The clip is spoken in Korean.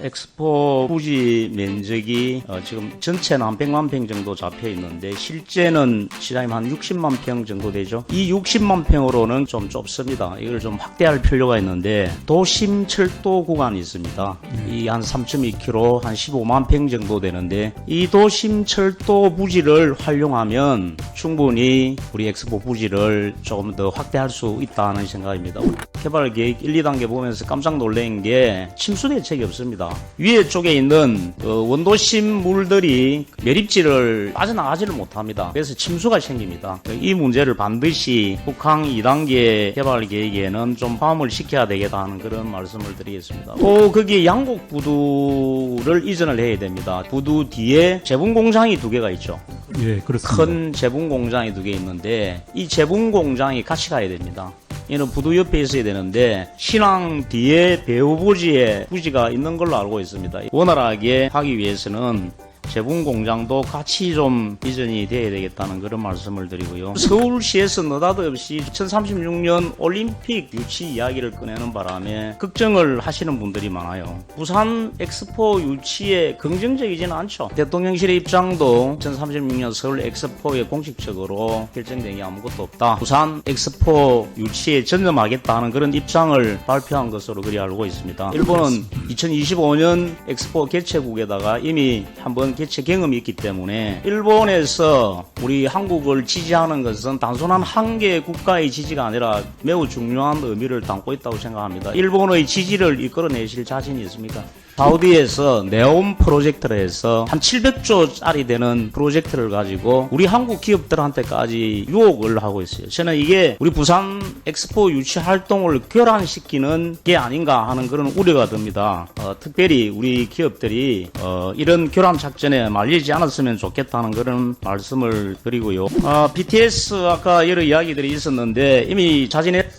엑스포 부지 면적이 어, 지금 전체는 한 100만 평 정도 잡혀 있는데 실제는 시장님 한 60만 평 정도 되죠. 이 60만 평으로는 좀 좁습니다. 이걸 좀 확대할 필요가 있는데 도심 철도 구간이 있습니다. 이 한 3.2km 한 15만 평 정도 되는데 이 도심 철도 부지를 활용하면 충분히 우리 엑스포 부지를 조금 더 확대할 수 있다는 생각입니다. 개발 계획 1, 2단계 보면서 깜짝 놀란 게 침수 대책이 없습니다. 위에 쪽에 있는 그 원도심 물들이 매립지를 빠져나가지를 못합니다. 그래서 침수가 생깁니다. 이 문제를 반드시 북항 2단계 개발 계획에는 좀 포함을 시켜야 되겠다 하는 그런 말씀을 드리겠습니다. 또 거기에 양곡 부두를 이전을 해야 됩니다. 부두 뒤에 재분 공장이 두 개가 있죠. 예, 그렇습니다. 큰 재분 공장이 두 개 있는데 이 재분 공장이 같이 가야 됩니다. 얘는 부두 옆에 있어야 되는데 신앙 뒤에 배후부지에 부지가 있는 걸로 알고 있습니다. 원활하게 하기 위해서는 재분 공장도 같이 좀 이전이 돼야 되겠다는 그런 말씀을 드리고요. 서울시에서 느닷없이 2036년 올림픽 유치 이야기를 꺼내는 바람에 걱정을 하시는 분들이 많아요. 부산 엑스포 유치에 긍정적이지는 않죠. 대통령실의 입장도 2036년 서울 엑스포에 공식적으로 결정된 게 아무것도 없다. 부산 엑스포 유치에 전념하겠다는 그런 입장을 발표한 것으로 그리 알고 있습니다. 일본은 2025년 엑스포 개최국에다가 이미 한번 개최 경험이 있기 때문에 일본에서 우리 한국을 지지하는 것은 단순한 한 개의 국가의 지지가 아니라 매우 중요한 의미를 담고 있다고 생각합니다. 일본의 지지를 이끌어내실 자신이 있습니까? 사우디에서 네온 프로젝트를 해서 한 700조짜리 되는 프로젝트를 가지고 우리 한국 기업들한테까지 유혹을 하고 있어요. 저는 이게 우리 부산 엑스포 유치 활동을 결함시키는 게 아닌가 하는 그런 우려가 듭니다. 어, 특별히 우리 기업들이 어, 이런 결함 작전에 말리지 않았으면 좋겠다는 그런 말씀을 드리고요. 아, BTS 아까 여러 이야기들이 있었는데 이미 자진했